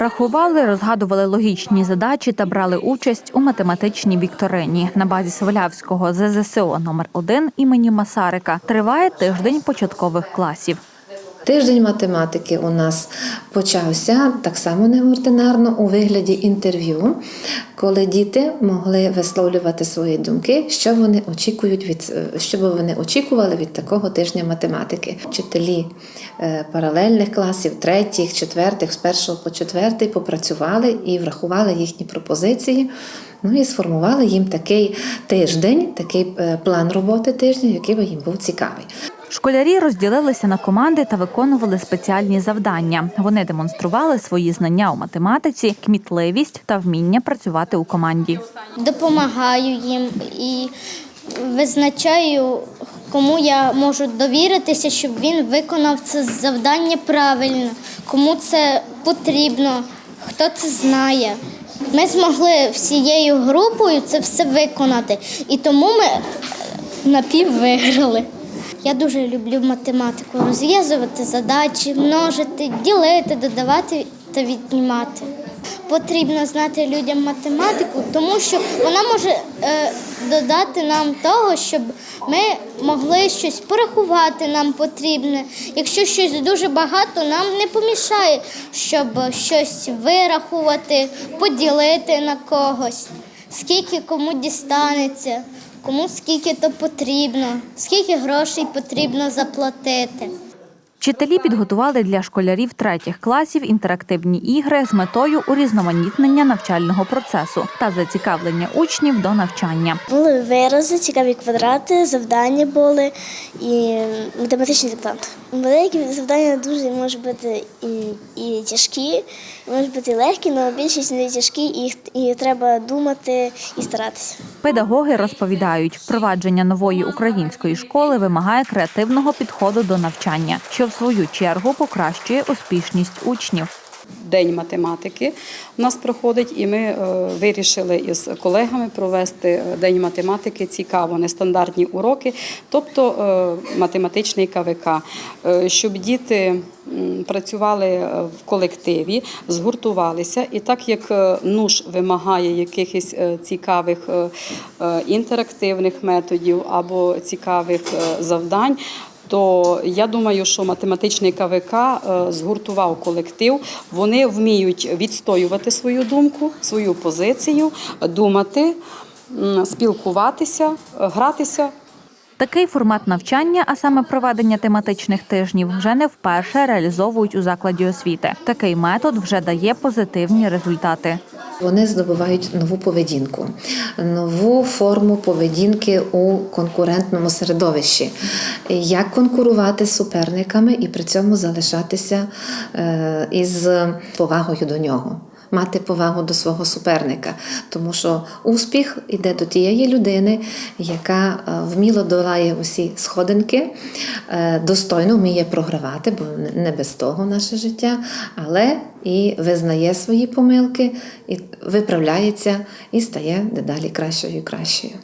Рахували, розгадували логічні задачі та брали участь у математичній вікторині на базі Свалявського ЗЗСО номер 1 імені Масарика. Триває тиждень початкових класів. Тиждень математики у нас почався так само неординарно у вигляді інтерв'ю, коли діти могли висловлювати свої думки, що вони очікують від що би вони очікували від такого тижня математики. Вчителі е, паралельних класів, третіх, четвертих, з першого по четвертий попрацювали і врахували їхні пропозиції. Ну і сформували їм такий тиждень, такий е, план роботи тижня, який би їм був цікавий. Школярі розділилися на команди та виконували спеціальні завдання. Вони демонстрували свої знання у математиці, кмітливість та вміння працювати у команді. допомагаю їм і визначаю, кому я можу довіритися, щоб він виконав це завдання правильно, кому це потрібно, хто це знає. Ми змогли всією групою це все виконати, і тому ми напіввиграли. Я дуже люблю математику, розв'язувати задачі, множити, ділити, додавати та віднімати. Потрібно знати людям математику, тому що вона може е, додати нам того, щоб ми могли щось порахувати нам потрібне. Якщо щось дуже багато, нам не помішає, щоб щось вирахувати, поділити на когось, скільки кому дістанеться, кому скільки то потрібно, скільки грошей потрібно заплатити. Вчителі підготували для школярів третіх класів інтерактивні ігри з метою урізноманітнення навчального процесу та зацікавлення учнів до навчання. Були вирази, цікаві квадрати, завдання були і математичний диктант. Деякі завдання дуже можуть бути і, і тяжкі, і можуть бути і легкі, але більшість не тяжкі, і їх і треба думати і старатися. Педагоги розповідають, впровадження нової української школи вимагає креативного підходу до навчання, що в свою чергу покращує успішність учнів. День математики у нас проходить, і ми е, вирішили із колегами провести е, день математики цікаво, нестандартні уроки, тобто е, математичний КВК, щоб діти працювали в колективі, згуртувалися. І так як НУШ вимагає якихось цікавих інтерактивних методів або цікавих завдань. То я думаю, що математичний КВК е, згуртував колектив. Вони вміють відстоювати свою думку, свою позицію, думати, спілкуватися, гратися. Такий формат навчання, а саме проведення тематичних тижнів, вже не вперше реалізовують у закладі освіти. Такий метод вже дає позитивні результати. Вони здобувають нову поведінку, нову форму поведінки у конкурентному середовищі. Як конкурувати з суперниками і при цьому залишатися е, із повагою до нього. Мати повагу до свого суперника, тому що успіх іде до тієї людини, яка е, вміло долає усі сходинки, е, достойно вміє програвати, бо не без того наше життя, але і визнає свої помилки, і виправляється і стає дедалі кращою і кращою.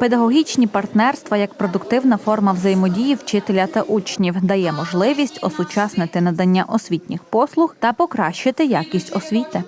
Педагогічні партнерства як продуктивна форма взаємодії вчителя та учнів дає можливість осучаснити надання освітніх послуг та покращити якість освіти.